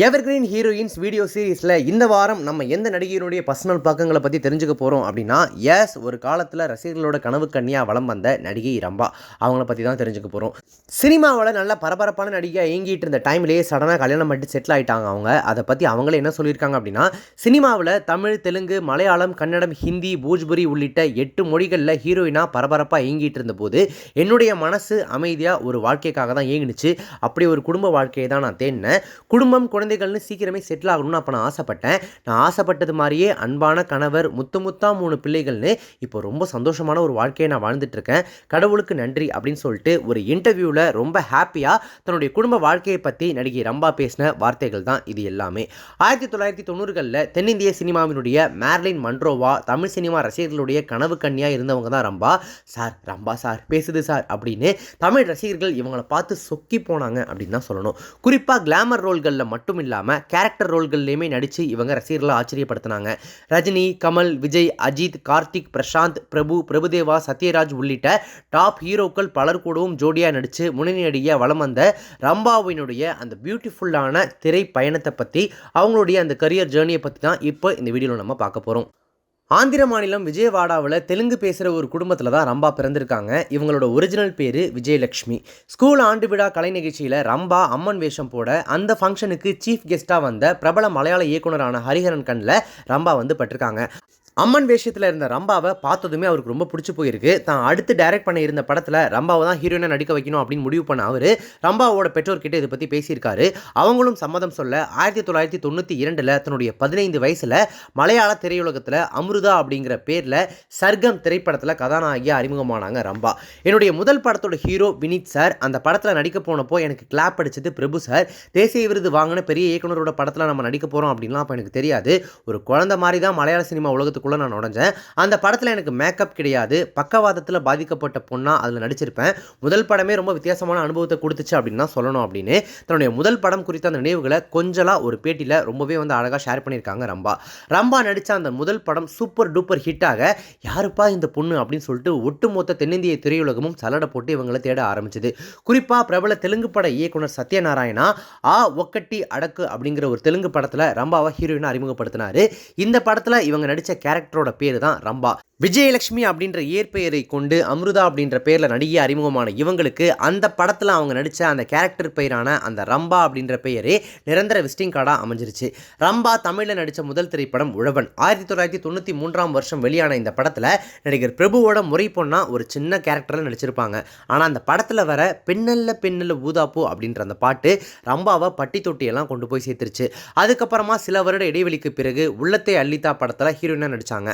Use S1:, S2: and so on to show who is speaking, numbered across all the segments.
S1: Evergreen heroines video சீரிஸில் இந்த வாரம் நம்ம எந்த நடிகையினுடைய பர்சனல் பக்கங்களை பற்றி தெரிஞ்சுக்க போகிறோம் அப்படின்னா எஸ் ஒரு காலத்தில் ரசிகர்களோட கனவு கண்ணியாக வளம் வந்த நடிகை ரம்பா. அவங்கள பற்றி தான் தெரிஞ்சுக்க போகிறோம் சினிமாவில் நல்ல பரபரப்பான நடிகையாக இயங்கிட்டு இருந்த டைம்லேயே சடனாக கல்யாணம் பண்ணிட்டு செட்டில் ஆகிட்டாங்க அவங்க. அதை பற்றி அவங்களே என்ன சொல்லியிருக்காங்க அப்படின்னா சினிமாவில் தமிழ் தெலுங்கு மலையாளம் கன்னடம் ஹிந்தி பூஜ்புரி உள்ளிட்ட எட்டு மொழிகளில் ஹீரோயினாக பரபரப்பாக இயங்கிட்டு இருந்தபோது என்னுடைய மனசு அமைதியாக ஒரு வாழ்க்கைக்காக தான் இயங்கினுச்சு. அப்படி ஒரு குடும்ப வாழ்க்கையை தான் நான் தேடினேன். குடும்பம் குழந்தைகள்னு சீக்கிரமே செட்டில் ஆகணும்னு அப்போ நான் ஆசைப்பட்டேன். நான் ஆசைப்பட்டது மாதிரியே அன்பான கணவர் முத்து முத்தா மூணு பிள்ளைகள்னு இப்போ ரொம்ப சந்தோஷமான ஒரு வாழ்க்கையை நான் வாழ்ந்துட்டுருக்கேன் கடவுளுக்கு நன்றி அப்படின்னு சொல்லிட்டு ஒரு இன்டர்வியூவில் ரொம்ப ஹாப்பியாக தன்னுடைய குடும்ப வாழ்க்கையை பற்றி நடிகை ரம்பா பேசின வார்த்தைகள் தான் இது எல்லாமே. ஆயிரத்தி தொள்ளாயிரத்தி தொண்ணூறுகளில் தென்னிந்திய சினிமாவினுடைய மேர்லின் மன்ட்ரோவா தமிழ் சினிமா ரசிகர்களுடைய கனவு கன்னியாக இருந்தவங்க தான் ரம்பா. சார் ரம்பா சார் பேசுது சார் அப்படின்னு தமிழ் ரசிகர்கள் இவங்களை பார்த்து சொக்கி போனாங்க அப்படின்னு தான் சொல்லணும். குறிப்பாக கிளாமர் ரோல்களில் மட்டும் மட்டும் இல்லாமல் கேரக்டர் ரோல்கள்லையுமே நடித்து இவங்க ரசிகர்களை ஆச்சரியப்படுத்தினாங்க. ரஜினி கமல் விஜய் அஜித் கார்த்திக் பிரசாந்த் பிரபு பிரபுதேவா சத்யராஜ் உள்ளிட்ட டாப் ஹீரோக்கள் பலர் கூடவும் ஜோடியாக நடித்து முன்னணி நடிகையாக வலம் வந்த ரம்பாவினுடைய அந்த பியூட்டிஃபுல்லான திரை பயணத்தை பற்றி அவங்களுடைய அந்த கரியர் ஜேர்னியை பற்றி தான் இப்போ இந்த வீடியோவில் நம்ம பார்க்க போகிறோம் ஆந்திர மாநிலம் விஜயவாடாவில் தெலுங்கு பேசுகிற ஒரு குடும்பத்தில் தான் ரம்பா பிறந்திருக்காங்க. இவங்களோட ஒரிஜினல் பேர் விஜயலக்ஷ்மி ஸ்கூல் ஆண்டு விழா கலை நிகழ்ச்சியில் ரம்பா அம்மன் வேஷம் போட அந்த ஃபங்க்ஷனுக்கு சீஃப் கெஸ்ட்டாக வந்த பிரபல மலையாள இயக்குனரான ஹரிஹரன் கண்ணில் ரம்பா வந்து பட்டிருக்காங்க. அம்மன் வேஷத்தில் இருந்த ரம்பாவை பார்த்ததுமே அவருக்கு ரொம்ப பிடிச்சி போயிருக்கு. தான் அடுத்து டைரக்ட் பண்ண இருந்த படத்தில் ரம்பாவை தான் ஹீரோயினாக நடிக்க வைக்கணும் அப்படின்னு முடிவு பண்ண அவர். ரம்பாவோட பெற்றோர்கிட்ட இதை பற்றி பேசியிருக்காரு. அவங்களும் சம்மதம் சொல்ல ஆயிரத்தி தொள்ளாயிரத்தி தொண்ணூற்றி இரண்டில் தன்னுடைய பதினைந்து வயசில் மலையாள திரையுலகத்தில் அமிர்தா அப்படிங்கிற பேரில் சர்க்கம் திரைப்படத்தில் கதாநாயகியாக அறிமுகமானாங்க ரம்பா. என்னுடைய முதல் படத்தோட ஹீரோ வினித் சார் அந்த படத்தில் நடிக்க போனப்போ எனக்கு கிளாப் அடிச்சது பிரபு சார் தேசிய விருது வாங்கின பெரிய இயக்குனரோட படத்தில் நம்ம நடிக்க போகிறோம் அப்படின்லாம் அப்போ எனக்கு தெரியாது. ஒரு குழந்த மாதிரி தான் மலையாள சினிமா உலகத்துக்கு வருஷத்துக்குள்ளே நான் உடஞ்சேன் அந்த படத்தில் எனக்கு மேக்கப் கிடையாது. பக்கவாதத்தில் பாதிக்கப்பட்ட பொண்ணாக அதில் நடிச்சிருப்பேன். முதல் படமே ரொம்ப வித்தியாசமான அனுபவத்தை கொடுத்துச்சு அப்படின்னு தான் சொல்லணும் அப்படின்னு. தன்னுடைய முதல் படம் குறித்த அந்த நினைவுகளை கொஞ்சலாக ஒரு பேட்டியில் ரொம்பவே வந்து அழகாக ஷேர் பண்ணியிருக்காங்க ரம்பா. ரம்பா நடித்த அந்த முதல் படம் சூப்பர் டூப்பர் ஹிட்டாக யாருப்பா இந்த பொண்ணு? அப்படின்னு சொல்லிட்டு ஒட்டுமொத்த தென்னிந்திய திரையுலகமும் சலட போட்டு இவங்களை தேட ஆரம்பிச்சது. குறிப்பாக பிரபல தெலுங்கு பட இயக்குனர் சத்யநாராயணா ஆ ஒக்கட்டி அடக்கு அப்படிங்கிற ஒரு தெலுங்கு படத்தில் ரம்பாவை ஹீரோயினாக அறிமுகப்படுத்தினார். இந்த படத்தில் இவங்க நடித்த கேரக்டரோட பேர் தான் ரம்பா. விஜயலட்சுமி அப்படின்ற இயற்பெயரை கொண்டு அமிர்தா அப்படின்ற பேரில் நடிகை அறிமுகமான இவங்களுக்கு அந்த படத்தில் அவங்க நடித்த அந்த கேரக்டர் பெயரான அந்த ரம்பா அப்படின்ற பெயரே நிரந்தர விசிட்டிங் கார்டாக அமைஞ்சிருச்சு. ரம்பா தமிழில் நடித்த முதல் திரைப்படம் உழவன். ஆயிரத்தி தொள்ளாயிரத்தி தொண்ணூற்றி மூன்றாம் வருஷம் வெளியான இந்த படத்தில் நடிகர் பிரபுவோட முறை பொண்ணா ஒரு சின்ன கேரக்டரில் நடிச்சிருப்பாங்க. ஆனால் அந்த படத்தில் வர பெண்ணல்ல பெண்ணல்ல ஊதாப்பூ அப்படின்ற அந்த பாட்டு ரம்பாவை பட்டி தொட்டியெல்லாம் கொண்டு போய் சேர்த்துருச்சு. அதுக்கப்புறமா சில வருட இடைவெளிக்கு பிறகு உள்ளத்தை அள்ளித்தா படத்தில் ஹீரோயினாக நடித்தாங்க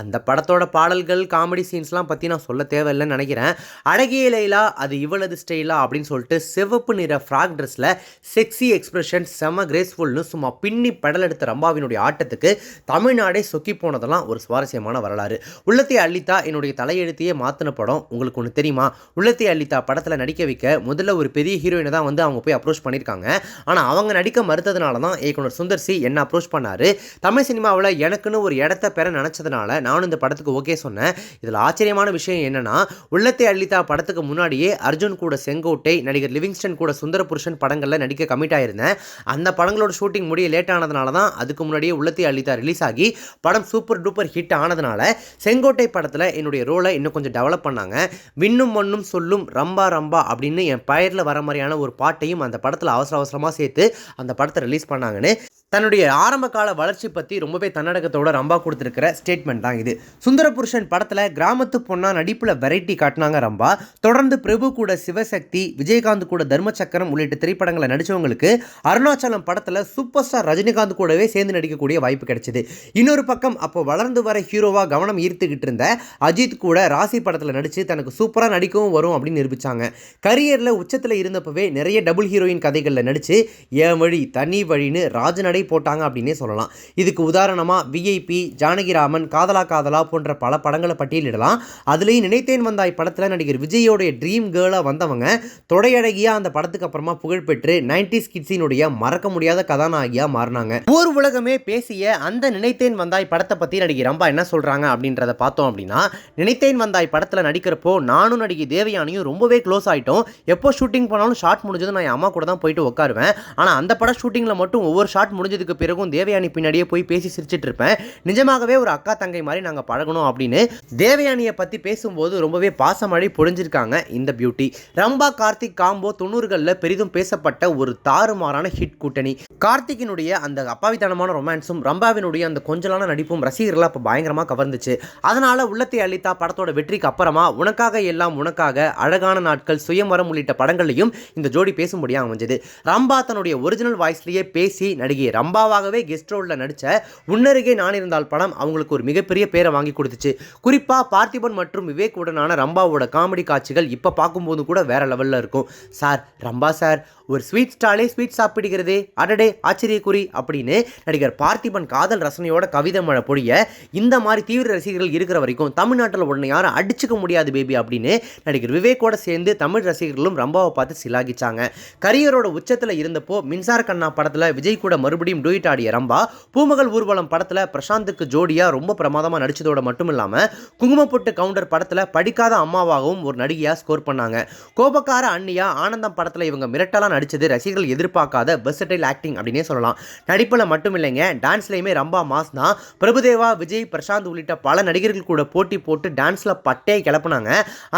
S1: அந்த படத்தோட பாடல்கள் காமெடி சீன்ஸ்லாம் பற்றி நான் சொல்ல தேவையில்லைன்னு நினைக்கிறேன். அழகிய லைலா அது இவளது ஸ்டைலா அப்படின்னு சொல்லிட்டு சிவப்பு நிற ஃப்ராக் ட்ரெஸ்ஸில் செக்ஸி எக்ஸ்பிரஷன் செம கிரேஸ்ஃபுல்னு சும்மா பின்னி படல் எடுத்த ரம்பாவினுடைய ஆட்டத்துக்கு தமிழ்நாடே சொக்கி போனதெல்லாம் ஒரு சுவாரஸ்யமான வரலாறு. உள்ளத்தை அள்ளித்தா என்னுடைய தலையெழுத்தையே மாற்றின படம். உங்களுக்கு ஒன்று தெரியுமா? உள்ளத்தை அள்ளித்தா படத்தில் நடிக்க வைக்க முதல்ல ஒரு பெரிய ஹீரோயினை தான் வந்து அவங்க போய் அப்ரோச் பண்ணியிருக்காங்க. ஆனால் அவங்க நடிக்க மறுத்ததுனால தான் இயக்குனர் சுந்தர் சி என்ன அப்ரோச் பண்ணார்? தமிழ் சினிமாவில் எனக்குன்னு ஒரு இடத்த பெற நினச்சதுனால நானும் இந்த படத்துக்கு ஓகே சொன்னேன். இதில் ஆச்சரியமான விஷயம் என்னென்னா உள்ளத்தை அள்ளித்தா படத்துக்கு முன்னாடியே அர்ஜுன் கூட செங்கோட்டை நடிகர் லிவிங்ஸ்டன் கூட சுந்தர புருஷன் படங்களில் நடிக்க கமிட் ஆயிருந்தேன். அந்த படங்களோட ஷூட்டிங் முடிய லேட் ஆனதுனால தான் அதுக்கு முன்னாடியே உள்ளத்தை அள்ளித்தா ரிலீஸ் ஆகி படம் சூப்பர் டூப்பர் ஹிட் ஆனதுனால செங்கோட்டை படத்தில் என்னுடைய ரோலை இன்னும் கொஞ்சம் டெவலப் பண்ணாங்க. விண்ணும் மண்ணும் சொல்லும் ரம்பா ரம்பா அப்படின்னு என் பெயரில் வர மாதிரியான ஒரு பாட்டையும் அந்த படத்தில் அவசர அவசரமாக சேர்த்து அந்த படத்தை ரிலீஸ் பண்ணாங்கன்னு தன்னுடைய ஆரம்ப கால வளர்ச்சி பற்றி ரொம்பவே தன்னடக்கத்தோட ரம்பா கொடுத்துருக்கிற ஸ்டேட்மெண்ட் தான் இது. சுந்தரபுருஷன் படத்தில் கிராமத்து பொண்ணா நடிப்பில் வெரைட்டி காட்டினாங்க ரம்பா. தொடர்ந்து பிரபு கூட சிவசக்தி விஜயகாந்த் கூட தர்மச்சக்கரம் உள்ளிட்ட திரைப்படங்களை நடித்தவங்களுக்கு அருணாச்சலம் படத்தில் சூப்பர் ஸ்டார் ரஜினிகாந்த் கூடவே சேர்ந்து நடிக்கக்கூடிய வாய்ப்பு கிடைச்சிது. இன்னொரு பக்கம் அப்போ வளர்ந்து வர ஹீரோவாக கவனம் ஈர்த்துக்கிட்டு இருந்த அஜித் கூட ராசி படத்தில் நடித்து தனக்கு சூப்பராக நடிக்கவும் வரும் அப்படின்னு நிரூபித்தாங்க கரியரில் உச்சத்தில் இருந்தப்பவே நிறைய டபுள் ஹீரோயின் கதைகளில் நடித்து ஏன் வழி? தனி வழின்னு ராஜநடை தடை போட்டாங்க அப்படின்னே சொல்லலாம். இதுக்கு உதாரணமாக விஐபி ஜானகிராமன் காதலா காதலா போன்ற பல படங்களை பட்டியலிடலாம். அதுலேயும் நினைத்தேன் வந்தாய் படத்தில் நடிகர் விஜயோடைய ட்ரீம் கேர்ளாக வந்தவங்க தொடையழகியாக அந்த படத்துக்கு அப்புறமா புகழ்பெற்று நைன்டிஸ் கிட்ஸினுடைய மறக்க முடியாத கதாநாயகியாக மாறினாங்க. ஊர் உலகமே பேசிய அந்த நினைத்தேன் வந்தாய் படத்தை பற்றி நடிகை ரம்பா என்ன சொல்கிறாங்க அப்படின்றத பார்த்தோம் அப்படின்னா நினைத்தேன் வந்தாய் படத்தில் நடிக்கிறப்போ நானும் நடிகை தேவயானியும் ரொம்பவே க்ளோஸ் ஆகிட்டோம் எப்போ ஷூட்டிங் பண்ணாலும் ஷார்ட் முடிஞ்சதும் நான் என் அம்மா கூட தான் போயிட்டு உட்காருவேன் ஆனால் அந்த படம் ஷூட்டிங்கில் மட்டும் ஒவ்வொரு ஷாட் முடிஞ்சதுக்கு பிறகும் தேவயானி பின்னாடியே போய் பேசி சிரிச்சிட்டு இருப்பேன். நிஜமாகவே ஒரு அக்கா தங்கை மாதிரி நாங்கள் பழகணும் அப்படின்னு தேவயானியை பற்றி பேசும்போது ரொம்பவே பாசமழை பொழிஞ்சிருக்காங்க இந்த பியூட்டி ரம்பா கார்த்திக் காம்போ தொண்ணூறுகளில் பெரிதும் பேசப்பட்ட ஒரு தாறுமாறான ஹிட் கூட்டணி. கார்த்திக்கினுடைய அந்த அப்பாவித்தனமான ரொமான்ஸும் ரம்பாவினுடைய அந்த கொஞ்சலான நடிப்பும் ரசிகர்களை அப்போ பயங்கரமாக கவர்ந்துச்சு. அதனால் உள்ளத்தை அளித்தா படத்தோட வெற்றிக்கு அப்புறமா உனக்காக எல்லாம் உனக்காக அழகான நாட்கள் சுயமரம் உள்ளிட்ட படங்களையும் இந்த ஜோடி பேசும்படியாக அமைஞ்சது. ரம்பா தன்னுடைய ஒரிஜினல் வாய்ஸ்லேயே பேசி நடிகை ரம்பாவாகவே கெஸ்ட் ரோலில் நடித்த உன்னருகே நான் இருந்தால் படம் அவங்களுக்கு ஒரு மிகப்பெரிய பேரை வாங்கி கொடுத்துச்சு. குறிப்பாக பார்த்திபன் மற்றும் விவேக் உடனான ரம்பாவோட காமெடி காட்சிகள் இப்போ பார்க்கும்போது கூட வேற லெவலில் இருக்கும். சார் ரம்பா சார் ஒரு ஸ்வீட் ஸ்டாலே ஸ்வீட் சாப்பிடுகிறதே. அடடே ஆச்சரியக்குறி அப்படின்னு நடிகர் பார்த்திபன் காதல் ரசனையோட கவிதை மழை பொழிய இந்த மாதிரி தீவிர ரசிகர்கள் இருக்கிற வரைக்கும் தமிழ்நாட்டில் உடனே யாரும் அடிச்சுக்க முடியாது பேபி அப்படின்னு நடிகர் விவேக்கோட சேர்ந்து தமிழ் ரசிகர்களும் ரம்பாவை பார்த்து சிலாகிச்சாங்க. கரியரோட உச்சத்தில் இருந்தப்போ மின்சார கண்ணா படத்தில் விஜய் கூட மறுபடியும் டூயிட் ஆடிய ரம்பா பூமகள் ஊர்வலம் படத்தில் பிரசாந்துக்கு ஜோடியாக ரொம்ப பிரமாதமாக நடித்ததோட மட்டும் இல்லாமல் குங்குமப்பொட்டு கவுண்டர் படத்தில் படிக்காத அம்மாவாகவும் ஒரு நடிகையாக ஸ்கோர் பண்ணாங்க. கோபக்கார அண்ணியா ஆனந்தம் படத்தில் இவங்க மிரட்டலாக நடித்தது ரசிகர்கள் எதிர்பார்க்காத வெர்சடைல் ஆக்டிங் அப்படின்னே சொல்லலாம். நடிப்பில் மட்டும் இல்லைங்க டான்ஸ்லையுமே ரம்பா மாஸ் தான் பிரபுதேவா விஜய் பிரசாந்த் உள்ளிட்ட பல நடிகர்கள் கூட போட்டி போட்டு டான்ஸில் பட்டே கிளப்புனாங்க.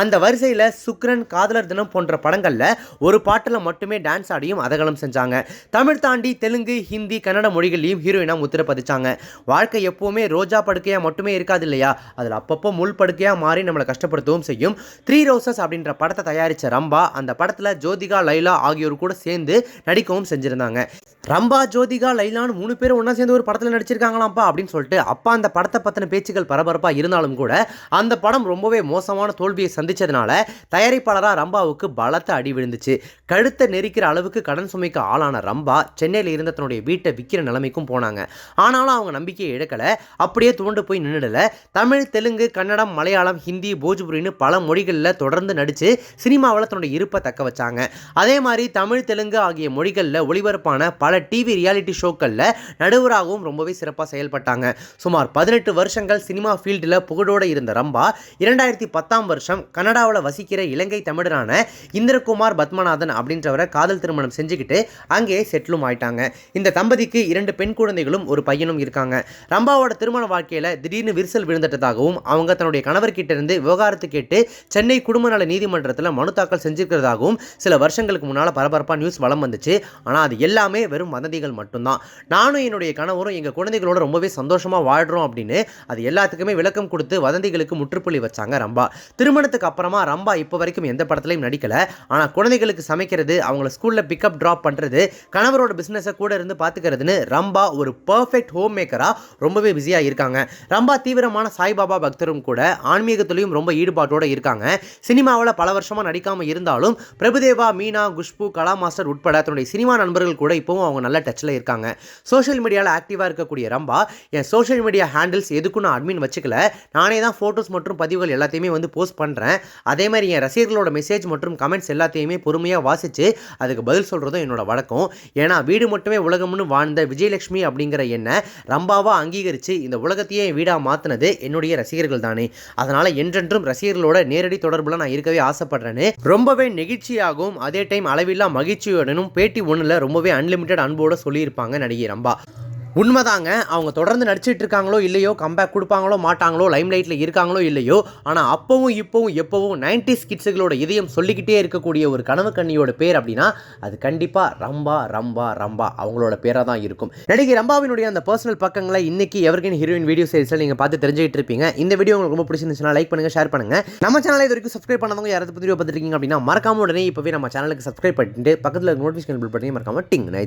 S1: அந்த வரிசையில் சுக்ரன் காதலர் தினம் போன்ற படங்களில் ஒரு பாட்டில் மட்டுமே டான்ஸ் ஆடியும் அதகலம் செஞ்சாங்க. தமிழ் தாண்டி தெலுங்கு ஹிந்தி கன்னட மொழிகள்லையும் ஹீரோயினாக முத்திரை பதிச்சாங்க வாழ்க்கை எப்போவுமே ரோஜா படுக்கையாக மட்டுமே இருக்காது இல்லையா? அதில் அப்பப்போ முள் படுக்கையாக மாறி நம்மளை கஷ்டப்படுத்தவும் செய்யும். த்ரீ ரோசஸ் அப்படின்ற படத்தை தயாரித்த ரம்பா அந்த படத்தில் ஜோதிகா லைலா ஆகியோர் கூட சேர்ந்து நடிக்கவும் செஞ்சுருந்தாங்க. ரம்பா ஜோதிகா லைலான்னு மூணு பேரும் ஒன்றா சேர்ந்து ஒரு படத்தில் நடிச்சிருக்காங்களாம்ப்பா அப்படின்னு சொல்லிட்டு அப்பா அந்த படத்தை பற்றின பேச்சுகள் பரபரப்பாக இருந்தாலும் கூட அந்த படம் ரொம்பவே மோசமான தோல்வியை சந்திச்சதுனால தயாரிப்பாளராக ரம்பாவுக்கு பலத்த அடி விழுந்துச்சு. கழுத்தை நெரிக்கிற அளவுக்கு கடன் சுமைக்கு ஆளான ரம்பா சென்னையில் இருந்த தன்னுடைய வீட்டை விற்கிற நிலைமைக்கும் போனாங்க. ஆனாலும் அவங்க நம்பிக்கையை இழக்கலை. அப்படியே தூண்டு போய் நின்றுடலை தமிழ் தெலுங்கு கன்னடம் மலையாளம் ஹிந்தி போஜ்புரின்னு பல மொழிகளில் தொடர்ந்து நடித்து சினிமாவில் தன்னுடைய இருப்பை தக்க வச்சாங்க. அதே மாதிரி தமிழ் தெலுங்கு ஆகிய மொழிகளில் ஒளிபரப்பான பல டிவி ரியாலிட்டி ஷோக்களில் நடுவராகவும் ரொம்பவே சிறப்பாக செயல்பட்டாங்க. சுமார் பதினெட்டு வருஷங்கள் சினிமா ஃபீல்டில் புகழோடு இருந்த ரம்பா இரண்டாயிரத்தி பத்தாம் வருஷம் கனடாவில் வசிக்கிற இலங்கை தமிழரான இந்திரகுமார் பத்மநாதன் அப்படின்றவரை காதல் திருமணம் செஞ்சுக்கிட்டு அங்கே செட்டிலும் ஆயிட்டாங்க. இந்த தம்பதிக்கு இரண்டு பெண் குழந்தைகளும் ஒரு பையனும் இருக்காங்க. ரம்பாவோட திருமண வாழ்க்கையில் திடீர்னு விரிசல் விழுந்துட்டதாகவும் அவங்க தன்னுடைய கணவர்கிட்ட இருந்து விவகாரத்து கேட்டு சென்னை குடும்ப நல நீதிமன்றத்தில் மனு தாக்கல் செஞ்சிருக்கிறதாகவும் சில வருஷங்களுக்கு முன்னால் பரபரப்பாக நியூஸ் வளம் வந்துச்சு. ஆனால் அது எல்லாமே வெறும் வதந்திகள் மட்டும்தான். நானும் என்னுடைய கணவரும் எங்கள் குழந்தைகளோட ரொம்பவே சந்தோஷமாக வாழ்கிறோம் அப்படின்னு அது எல்லாத்துக்குமே விளக்கம் கொடுத்து வதந்திகளுக்கு முற்றுப்புள்ளி வச்சாங்க ரம்பா. திருமணத்துக்கு அப்புறமா ரம்பா இப்போ வரைக்கும் எந்த படத்துலையும் நடிக்கலை. ஆனால் குழந்தைகளுக்கு சமைக்கிறது அவங்கள ஸ்கூலில் பிக்கப் ட்ராப் பண்ணுறது கணவரோட பிஸ்னஸை கூட இருந்து பார்த்து பார்த்துக்கிறதுன்னு ரம்பா ஒரு பர்ஃபெக்ட் ஹோம் மேக்கராக ரொம்பவே பிஸியாக இருக்காங்க. ரம்பா தீவிரமான சாய்பாபா பக்தரும் கூட ஆன்மீகத்துலேயும் ரொம்ப ஈடுபாட்டோடு இருக்காங்க. சினிமாவில் பல வருஷமாக நடிக்காமல் இருந்தாலும் பிரபுதேவா மீனா குஷ்பு கலா மாஸ்டர் உட்பட தன்னுடைய சினிமா நண்பர்கள் கூட இப்போவும் அவங்க நல்ல டச்சில் இருக்காங்க. சோஷியல் மீடியாவில் ஆக்டிவாக இருக்கக்கூடிய ரம்பா என் சோஷியல் மீடியா ஹேண்டில்ஸ் எதுக்கும் நான் அட்மின் வச்சுக்கல. நானே தான் ஃபோட்டோஸ் மற்றும் பதிவுகள் எல்லாத்தையுமே வந்து போஸ்ட் பண்ணுறேன் அதே மாதிரி என் ரசிகர்களோட மெசேஜ் மற்றும் கமெண்ட்ஸ் எல்லாத்தையுமே பொறுமையாக வாசித்து அதுக்கு பதில் சொல்கிறதும் என்னோட வழக்கம். ஏன்னா வீடு மட்டுமே உலகம்னு வாழ்ந்த விஜயலட்சுமி அப்படிங்கிற என்ன ரம்பாவாக அங்கீகரித்து இந்த உலகத்தையே வீடாக மாற்றினது என்னுடைய ரசிகர்கள் தானே. அதனால் என்றென்றும் ரசிகர்களோட நேரடி தொடர்பில் நான் இருக்கவே ஆசைப்படுறேன்னு ரொம்பவே நெகிழ்ச்சியாகவும் அதே டைம் அளவில்லா மகிழ்ச்சியுடனும் பேட்டி ஒன்றில் ரொம்பவே அன்லிமிட்டட் அன்போடு சொல்லியிருப்பாங்க நடிகை ரம்பா. உண்மைதாங்க. அவங்க தொடர்ந்து நடிச்சிட்டு இருக்காங்களோ இல்லையோ கம்பேக் கொடுப்பாங்களோ மாட்டாங்களோ லைம் லைட்டில் இருக்காங்களோ இல்லையோ ஆனால் அப்பவும் இப்போவும் எப்போவும் நைன்டிஸ் கிட்ஸுகளோட இதயம் சொல்லிக்கிட்டே இருக்கக்கூடிய ஒரு கனவு கண்ணியோட பேர் அப்படின்னா அது கண்டிப்பாக ரம்பா ரம்பா ரம்பா அவங்களோட பேராக தான் இருக்கும். நடிகை ரம்பாவினுடைய அந்த பர்சனல் பக்கங்களை இன்னைக்கு எவர்கின் ஹீரோயின் வீடியோ சீரிஸில் நீங்கள் பார்த்து தெரிஞ்சுக்கிட்டு இருப்பீங்க. இந்த வீடியோ உங்களுக்கு ரொம்ப பிடிச்சிருந்துச்சுன்னா லைக் பண்ணுங்கள் ஷேர் பண்ணுங்கள் நம்ம சேனலை இது வரைக்கும் சப்ஸ்கிரைப் பண்ணவங்க யாராவது வீடியோ பார்த்துருக்கீங்க அப்படின்னா மறக்காம உடனே இப்போவே நம்ம சேனலுக்கு சப்ஸ்கிரைப் பண்ணிட்டு பக்கத்தில் நோட்டிஃபிகேஷன் பில் பண்ணி மறக்காம டிங் நான்